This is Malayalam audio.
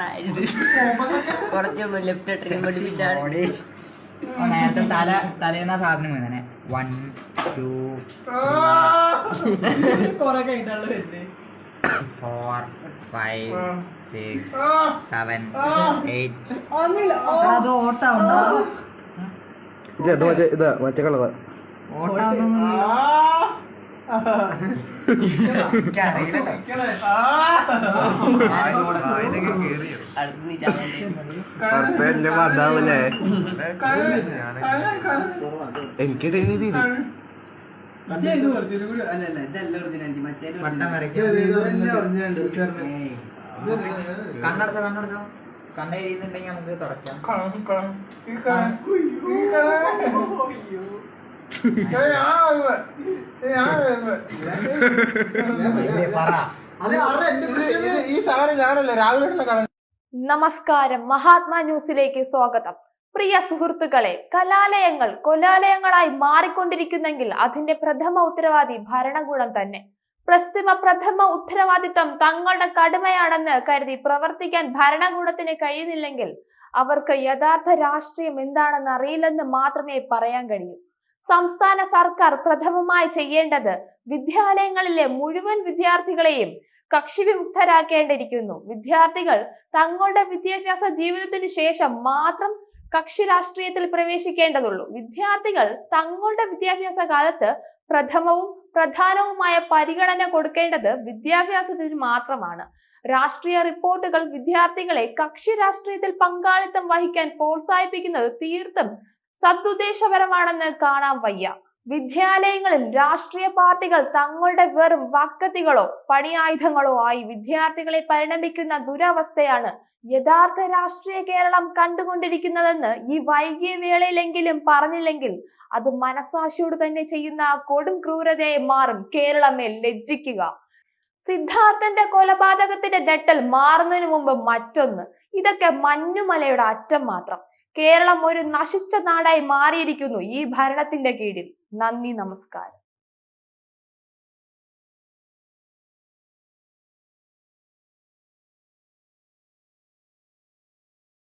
മക്കളായത് കുറച്ച് ലെഫ്റ്റ് ഇട്ടിട്ട് പഠിപ്പിച്ചാണ് നേരത്തെ തല തലേന്ന സാധനം വീണനെ one two four five six seven eight അത് ഓട്ടാവുണ്ടോ ഇത് മറ്റേ കളറാ. അടുത്ത് നീ ചാവണ്ടേ എന്റെ മതാവല്ലേ കണ്ണടച്ചോ കണ്ണടച്ചോ കണ്ണെരിയുന്നുണ്ടെങ്കിൽ നമുക്ക് തുടയ്ക്കാം നമസ്കാരം. മഹാത്മാ ന്യൂസിലേക്ക് സ്വാഗതം. പ്രിയ സുഹൃത്തുക്കളെ കലാലയങ്ങൾ കൊലാലയങ്ങളായി മാറിക്കൊണ്ടിരിക്കുന്നെങ്കിൽ അതിന്റെ പ്രഥമ ഉത്തരവാദി ഭരണകൂടം തന്നെ. പ്രസ്തുത പ്രഥമ ഉത്തരവാദിത്തം തങ്ങളുടെ കടുമയാണെന്ന് കരുതി പ്രവർത്തിക്കാൻ ഭരണകൂടത്തിന് കഴിയുന്നില്ലെങ്കിൽ അവർക്ക് യഥാർത്ഥ രാഷ്ട്രീയം എന്താണെന്ന് അറിയില്ലെന്ന് മാത്രമേ പറയാൻ കഴിയൂ. സംസ്ഥാന സർക്കാർ പ്രഥമമായി ചെയ്യേണ്ടത് വിദ്യാലയങ്ങളിലെ മുഴുവൻ വിദ്യാർത്ഥികളെയും കക്ഷി വിമുക്തരാക്കേണ്ടിയിരിക്കുന്നു വിദ്യാർത്ഥികൾ തങ്ങളുടെ വിദ്യാഭ്യാസ ജീവിതത്തിന് ശേഷം മാത്രം കക്ഷി രാഷ്ട്രീയത്തിൽ പ്രവേശിക്കേണ്ടതുള്ളൂ. വിദ്യാർത്ഥികൾ തങ്ങളുടെ വിദ്യാഭ്യാസ കാലത്ത് പ്രഥമവും പ്രധാനവുമായ പരിഗണന കൊടുക്കേണ്ടത് വിദ്യാഭ്യാസത്തിന് മാത്രമാണ്. രാഷ്ട്രീയ റിപ്പോർട്ടുകൾ വിദ്യാർത്ഥികളെ കക്ഷി രാഷ്ട്രീയത്തിൽ പങ്കാളിത്തം വഹിക്കാൻ പ്രോത്സാഹിപ്പിക്കുന്നത് തീർത്തും സദുദ്ദേശപരമാണെന്ന് കാണാൻ വയ്യ. വിദ്യാലയങ്ങളിൽ രാഷ്ട്രീയ പാർട്ടികൾ തങ്ങളുടെ വെറും വക്കത്തികളോ പണിയായുധങ്ങളോ ആയി വിദ്യാർത്ഥികളെ പരിണമിക്കുന്ന ദുരവസ്ഥയാണ് യഥാർത്ഥ രാഷ്ട്രീയ കേരളം കണ്ടുകൊണ്ടിരിക്കുന്നതെന്ന് ഈ വൈകിയ വേളയിലെങ്കിലും പറഞ്ഞില്ലെങ്കിൽ അത് മനസാക്ഷിയോട് തന്നെ ചെയ്യുന്ന കൊടും ക്രൂരതയെ മാറും കേരളമേ ലജ്ജിക്കുക. സിദ്ധാർത്ഥന്റെ കൊലപാതകത്തിന്റെ ഡെട്ടൽ മാറുന്നതിന് മുമ്പ് മറ്റൊന്ന്. ഇതൊക്കെ മഞ്ഞുമലയുടെ അറ്റം മാത്രം. കേരളം ഒരു നശിച്ച നാടായി മാറിയിരിക്കുന്നു. ഈ ഭരണത്തിന്റെ കീഴിൽ. നന്ദി നമസ്കാരം.